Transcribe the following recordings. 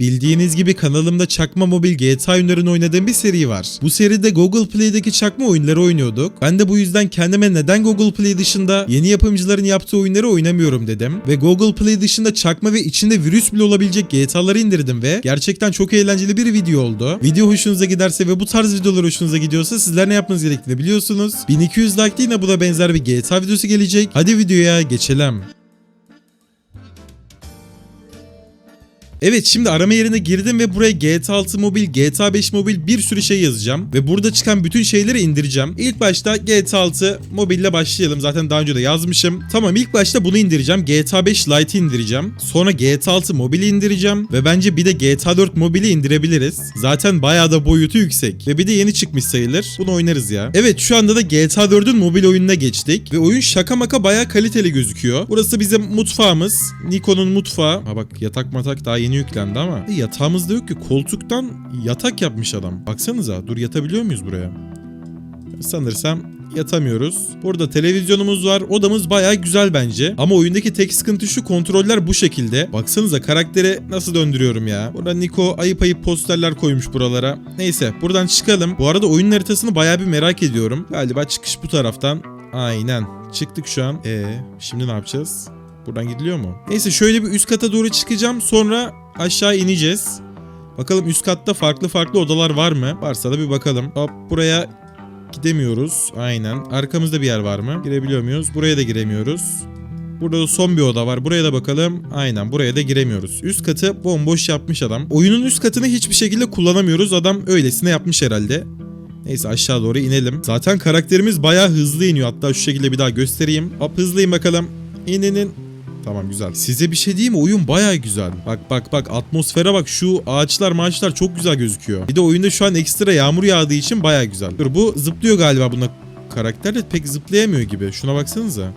Bildiğiniz gibi kanalımda çakma mobil GTA oyunlarını oynadığım bir seri var. Bu seride Google Play'deki çakma oyunları oynuyorduk. Ben de bu yüzden kendime neden Google Play dışında yeni yapımcıların yaptığı oyunları oynamıyorum dedim. Ve Google Play dışında çakma ve içinde virüs bile olabilecek GTA'ları indirdim ve gerçekten çok eğlenceli bir video oldu. Video hoşunuza giderse ve bu tarz videolar hoşunuza gidiyorsa sizler ne yapmanız gerektiğini biliyorsunuz. 1200 like yine buna benzer bir GTA videosu gelecek. Hadi videoya geçelim. Evet şimdi arama yerine girdim ve buraya GTA 6 mobil, GTA 5 mobil bir sürü şey yazacağım. Ve burada çıkan bütün şeyleri indireceğim. İlk başta GTA 6 mobille başlayalım. Zaten daha önce de yazmışım. Tamam ilk başta bunu indireceğim. GTA 5 Lite'ı indireceğim. Sonra GTA 6 mobili indireceğim. Ve bence bir de GTA 4 mobili indirebiliriz. Zaten bayağı da boyutu yüksek. Ve bir de yeni çıkmış sayılır. Bunu oynarız ya. Evet şu anda da GTA 4'ün mobil oyununa geçtik. Ve oyun şaka maka bayağı kaliteli gözüküyor. Burası bizim mutfağımız. Nikon'un mutfağı. Ha bak yatak matak daha yeni yüklendi ama. E, yatağımızda yok ki. Koltuktan yatak yapmış adam. Baksanıza. Dur yatabiliyor muyuz buraya? Sanırsam yatamıyoruz. Burada televizyonumuz var. Odamız bayağı güzel bence. Ama oyundaki tek sıkıntı şu kontroller bu şekilde. Baksanıza karaktere nasıl döndürüyorum ya. Burada Niko ayıp ayıp posterler koymuş buralara. Neyse buradan çıkalım. Bu arada oyunun haritasını bayağı bir merak ediyorum. Galiba çıkış bu taraftan. Aynen. Çıktık şu an. Ee, şimdi ne yapacağız? Buradan gidiliyor mu? Neyse şöyle bir üst kata doğru çıkacağım. Sonra aşağı ineceğiz. Bakalım üst katta farklı farklı odalar var mı? Varsa da bir bakalım. Hop buraya gidemiyoruz. Aynen. Arkamızda bir yer var mı? Girebiliyor muyuz? Buraya da giremiyoruz. Burada da son bir oda var. Buraya da bakalım. Aynen buraya da giremiyoruz. Üst katı bomboş yapmış adam. Oyunun üst katını hiçbir şekilde kullanamıyoruz. Adam öylesine yapmış herhalde. Neyse aşağı doğru inelim. Zaten karakterimiz bayağı hızlı iniyor. Hatta şu şekilde bir daha göstereyim. Hop hızlıyım bakalım. İn in in. Tamam güzel. Size bir şey diyeyim mi? Oyun baya güzel. Bak bak bak atmosfere bak şu ağaçlar maaçlar çok güzel gözüküyor. Bir de oyunda şu an ekstra yağmur yağdığı için baya güzel. Dur bu zıplıyor galiba buna. Karakter de pek zıplayamıyor gibi. Şuna baksanıza.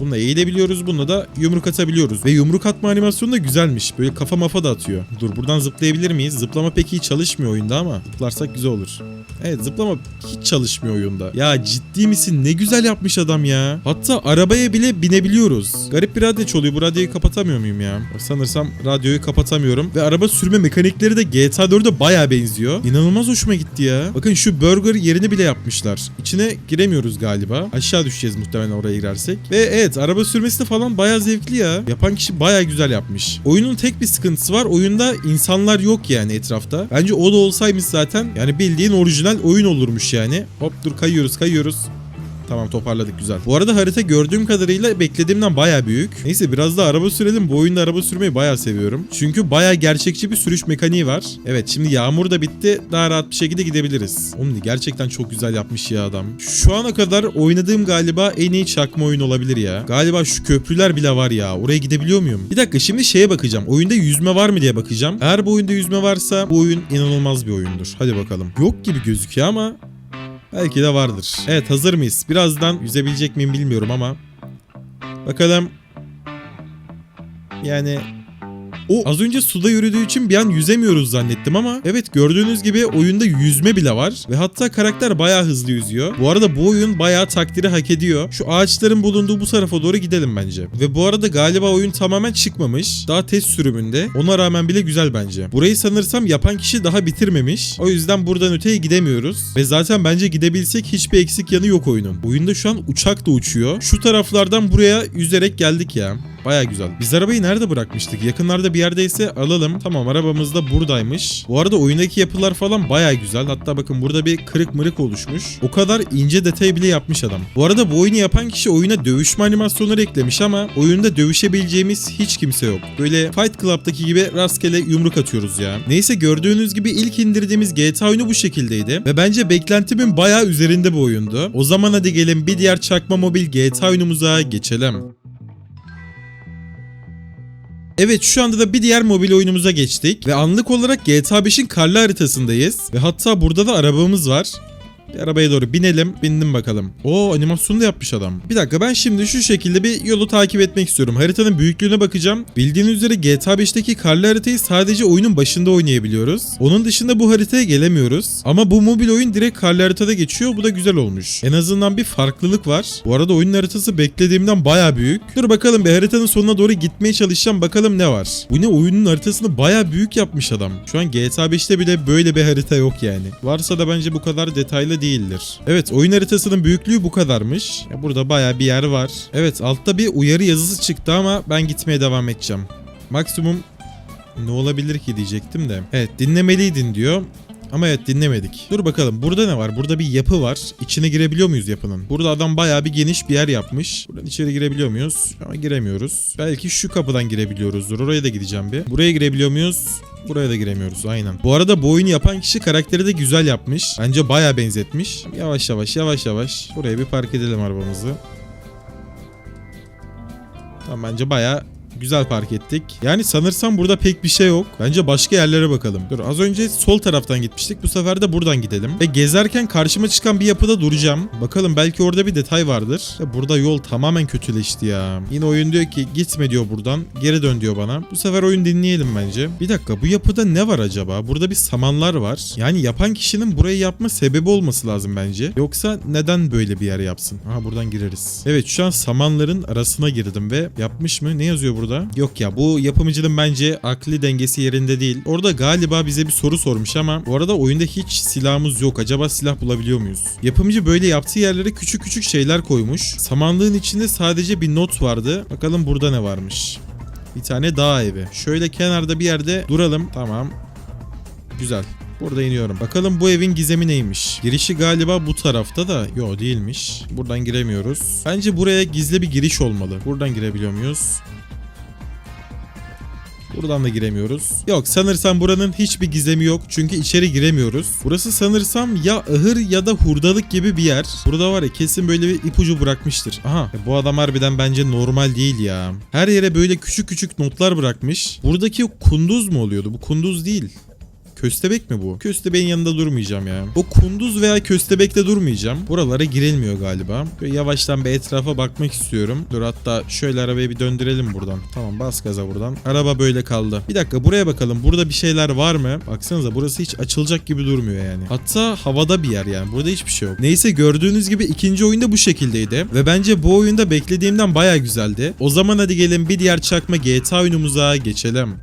Bununla eğilebiliyoruz. Bununla da yumruk atabiliyoruz. Ve yumruk atma animasyonu da güzelmiş. Böyle kafa mafa da atıyor. Dur buradan zıplayabilir miyiz? Zıplama pek iyi çalışmıyor oyunda ama. Zıplarsak güzel olur. Evet zıplama hiç çalışmıyor oyunda. Ya ciddi misin? Ne güzel yapmış adam ya. Hatta arabaya bile binebiliyoruz. Garip bir radyo çalıyor. Bu radyoyu kapatamıyor muyum ya? Sanırsam radyoyu kapatamıyorum. Ve araba sürme mekanikleri de GTA 4'e baya benziyor. İnanılmaz hoşuma gitti ya. Bakın şu burger yerini bile yapmışlar. İçine giremiyoruz galiba. Aşağı düşeceğiz muhtemelen oraya girersek. Ve evet araba sürmesi de falan baya zevkli ya. Yapan kişi baya güzel yapmış. Oyunun tek bir sıkıntısı var. Oyunda insanlar yok yani etrafta. Bence o da olsaymış zaten. Yani bildiğin orijinal oyun olurmuş yani. Hop dur kayıyoruz kayıyoruz. Tamam toparladık güzel. Bu arada harita gördüğüm kadarıyla beklediğimden baya büyük. Neyse biraz da araba sürelim. Bu oyunda araba sürmeyi baya seviyorum. Çünkü baya gerçekçi bir sürüş mekaniği var. Evet şimdi yağmur da bitti. Daha rahat bir şekilde gidebiliriz. Oğlum gerçekten çok güzel yapmış ya adam. Şu ana kadar oynadığım galiba en iyi çakma oyun olabilir ya. Galiba şu köprüler bile var ya. Oraya gidebiliyor muyum? Bir dakika şimdi şeye bakacağım. Oyunda yüzme var mı diye bakacağım. Eğer bu oyunda yüzme varsa bu oyun inanılmaz bir oyundur. Hadi bakalım. Yok gibi gözüküyor ama Belki de vardır. Evet hazır mıyız? Birazdan yüzebilecek miyim bilmiyorum ama. Bakalım. Yani o az önce suda yürüdüğü için bir an yüzemiyoruz zannettim ama evet gördüğünüz gibi oyunda yüzme bile var ve hatta karakter bayağı hızlı yüzüyor. Bu arada bu oyun bayağı takdiri hak ediyor. Şu ağaçların bulunduğu bu tarafa doğru gidelim bence. Ve bu arada galiba oyun tamamen çıkmamış. Daha test sürümünde. Ona rağmen bile güzel bence. Burayı sanırsam yapan kişi daha bitirmemiş. O yüzden buradan öteye gidemiyoruz. Ve zaten bence gidebilsek hiçbir eksik yanı yok oyunun. Oyunda şu an uçak da uçuyor. Şu taraflardan buraya yüzerek geldik ya. Baya güzel. Biz arabayı nerede bırakmıştık? Yakınlarda bir yerdeyse alalım. Tamam arabamız da buradaymış. Bu arada oyundaki yapılar falan baya güzel. Hatta bakın burada bir kırık mırık oluşmuş. O kadar ince detay bile yapmış adam. Bu arada bu oyunu yapan kişi oyuna dövüşme animasyonları eklemiş ama oyunda dövüşebileceğimiz hiç kimse yok. Böyle Fight Club'daki gibi rastgele yumruk atıyoruz ya. Neyse gördüğünüz gibi ilk indirdiğimiz GTA oyunu bu şekildeydi. Ve bence beklentimin baya üzerinde bu oyundu. O zaman hadi gelin bir diğer çakma mobil GTA oyunumuza geçelim. Evet şu anda da bir diğer mobil oyunumuza geçtik ve anlık olarak GTA 5'in karlı haritasındayız ve hatta burada da arabamız var. Bir arabaya doğru binelim. Bindim bakalım. Oo animasyonu da yapmış adam. Bir dakika ben şimdi şu şekilde bir yolu takip etmek istiyorum. Haritanın büyüklüğüne bakacağım. Bildiğiniz üzere GTA 5'teki karlı haritayı sadece oyunun başında oynayabiliyoruz. Onun dışında bu haritaya gelemiyoruz. Ama bu mobil oyun direkt karlı haritada geçiyor. Bu da güzel olmuş. En azından bir farklılık var. Bu arada oyunun haritası beklediğimden baya büyük. Dur bakalım bir haritanın sonuna doğru gitmeye çalışacağım. Bakalım ne var. Bu ne oyunun haritasını baya büyük yapmış adam. Şu an GTA 5'te bile böyle bir harita yok yani. Varsa da bence bu kadar detaylı değildir. Evet oyun haritasının büyüklüğü bu kadarmış. Burada baya bir yer var. Evet altta bir uyarı yazısı çıktı ama ben gitmeye devam edeceğim. Maksimum ne olabilir ki diyecektim de. Evet dinlemeliydin diyor. Ama evet dinlemedik. Dur bakalım burada ne var? Burada bir yapı var. İçine girebiliyor muyuz yapının? Burada adam bayağı bir geniş bir yer yapmış. Buradan içeri girebiliyor muyuz? Ama giremiyoruz. Belki şu kapıdan girebiliyoruzdur. Oraya da gideceğim bir. Buraya girebiliyor muyuz? Buraya da giremiyoruz aynen. Bu arada bu oyunu yapan kişi karakteri de güzel yapmış. Bence bayağı benzetmiş. Yavaş yavaş yavaş yavaş. Buraya bir park edelim arabamızı. Tamam bence bayağı güzel park ettik. Yani sanırsam burada pek bir şey yok. Bence başka yerlere bakalım. Dur az önce sol taraftan gitmiştik. Bu sefer de buradan gidelim. Ve gezerken karşıma çıkan bir yapıda duracağım. Bakalım belki orada bir detay vardır. Ya burada yol tamamen kötüleşti ya. Yine oyun diyor ki gitme diyor buradan. Geri dön diyor bana. Bu sefer oyun dinleyelim bence. Bir dakika bu yapıda ne var acaba? Burada bir samanlar var. Yani yapan kişinin burayı yapma sebebi olması lazım bence. Yoksa neden böyle bir yer yapsın? Aha buradan gireriz. Evet şu an samanların arasına girdim ve yapmış mı? Ne yazıyor burada? Yok ya bu yapımcının bence akli dengesi yerinde değil. Orada galiba bize bir soru sormuş ama bu arada oyunda hiç silahımız yok. Acaba silah bulabiliyor muyuz? Yapımcı böyle yaptığı yerlere küçük küçük şeyler koymuş. Samanlığın içinde sadece bir not vardı. Bakalım burada ne varmış. Bir tane dağ evi. Şöyle kenarda bir yerde duralım. Tamam. Güzel. Burada iniyorum. Bakalım bu evin gizemi neymiş? Girişi galiba bu tarafta da. Yo değilmiş. Buradan giremiyoruz. Bence buraya gizli bir giriş olmalı. Buradan girebiliyor muyuz? Buradan da giremiyoruz. Yok sanırsam buranın hiçbir gizemi yok. Çünkü içeri giremiyoruz. Burası sanırsam ya ahır ya da hurdalık gibi bir yer. Burada var ya kesin böyle bir ipucu bırakmıştır. Aha ya bu adam harbiden bence normal değil ya. Her yere böyle küçük küçük notlar bırakmış. Buradaki kunduz mu oluyordu? Bu kunduz değil. Köstebek mi bu? Köstebeğin yanında durmayacağım ya. O kunduz veya köstebekte durmayacağım. Buralara girilmiyor galiba. Böyle yavaştan bir etrafa bakmak istiyorum. Dur hatta şöyle arabayı bir döndürelim buradan. Tamam bas gaza buradan. Araba böyle kaldı. Bir dakika buraya bakalım. Burada bir şeyler var mı? Baksanıza burası hiç açılacak gibi durmuyor yani. Hatta havada bir yer yani. Burada hiçbir şey yok. Neyse gördüğünüz gibi ikinci oyunda bu şekildeydi. Ve bence bu oyunda beklediğimden baya güzeldi. O zaman hadi gelin bir diğer çakma GTA oyunumuza geçelim.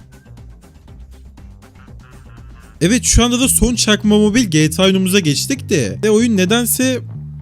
Evet şu anda da son çakma mobil GTA oyunumuza geçtik de. Ve oyun nedense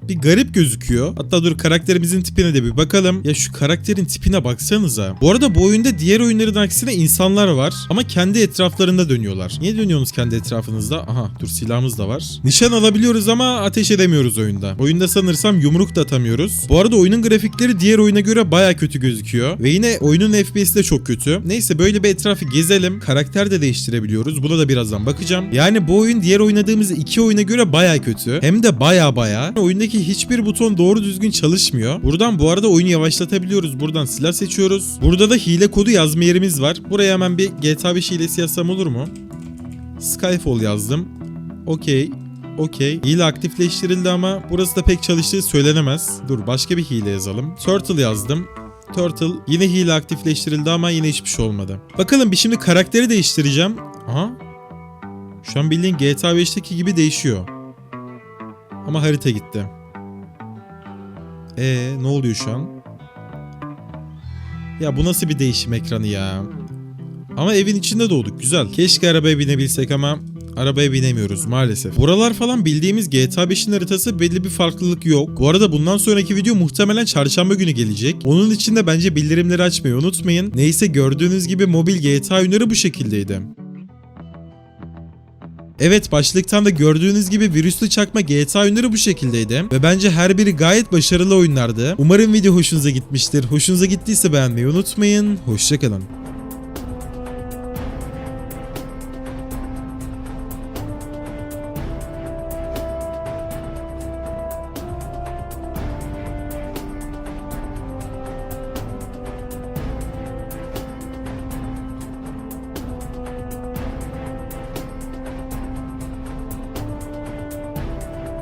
bir garip gözüküyor. Hatta dur karakterimizin tipine de bir bakalım. Ya şu karakterin tipine baksanıza. Bu arada bu oyunda diğer oyunların aksine insanlar var ama kendi etraflarında dönüyorlar. Niye dönüyorsunuz kendi etrafınızda? Aha dur silahımız da var. Nişan alabiliyoruz ama ateş edemiyoruz oyunda. Oyunda sanırsam yumruk da atamıyoruz. Bu arada oyunun grafikleri diğer oyuna göre baya kötü gözüküyor. Ve yine oyunun FPS'i de çok kötü. Neyse böyle bir etrafı gezelim. Karakter de değiştirebiliyoruz. Buna da birazdan bakacağım. Yani bu oyun diğer oynadığımız iki oyuna göre baya kötü. Hem de baya baya. Oyundaki hiçbir buton doğru düzgün çalışmıyor. Buradan bu arada oyunu yavaşlatabiliyoruz. Buradan silah seçiyoruz. Burada da hile kodu yazma yerimiz var. Buraya hemen bir GTA 5 hilesi yazsam olur mu? Skyfall yazdım. Okey. Okey. Hile aktifleştirildi ama burası da pek çalıştığı söylenemez. Dur başka bir hile yazalım. Turtle yazdım. Turtle yine hile aktifleştirildi ama yine hiçbir şey olmadı. Bakalım bir şimdi karakteri değiştireceğim. Aha. Şu an bildiğin GTA 5'teki gibi değişiyor. Ama harita gitti. Ee ne oluyor şu an? Ya bu nasıl bir değişim ekranı ya? Ama evin içinde doğduk güzel. Keşke arabaya binebilsek ama arabaya binemiyoruz maalesef. Buralar falan bildiğimiz GTA 5'in haritası belli bir farklılık yok. Bu arada bundan sonraki video muhtemelen çarşamba günü gelecek. Onun için de bence bildirimleri açmayı unutmayın. Neyse gördüğünüz gibi mobil GTA oyunları bu şekildeydi. Evet başlıktan da gördüğünüz gibi virüslü çakma GTA oyunları bu şekildeydi. Ve bence her biri gayet başarılı oyunlardı. Umarım video hoşunuza gitmiştir. Hoşunuza gittiyse beğenmeyi unutmayın. Hoşçakalın.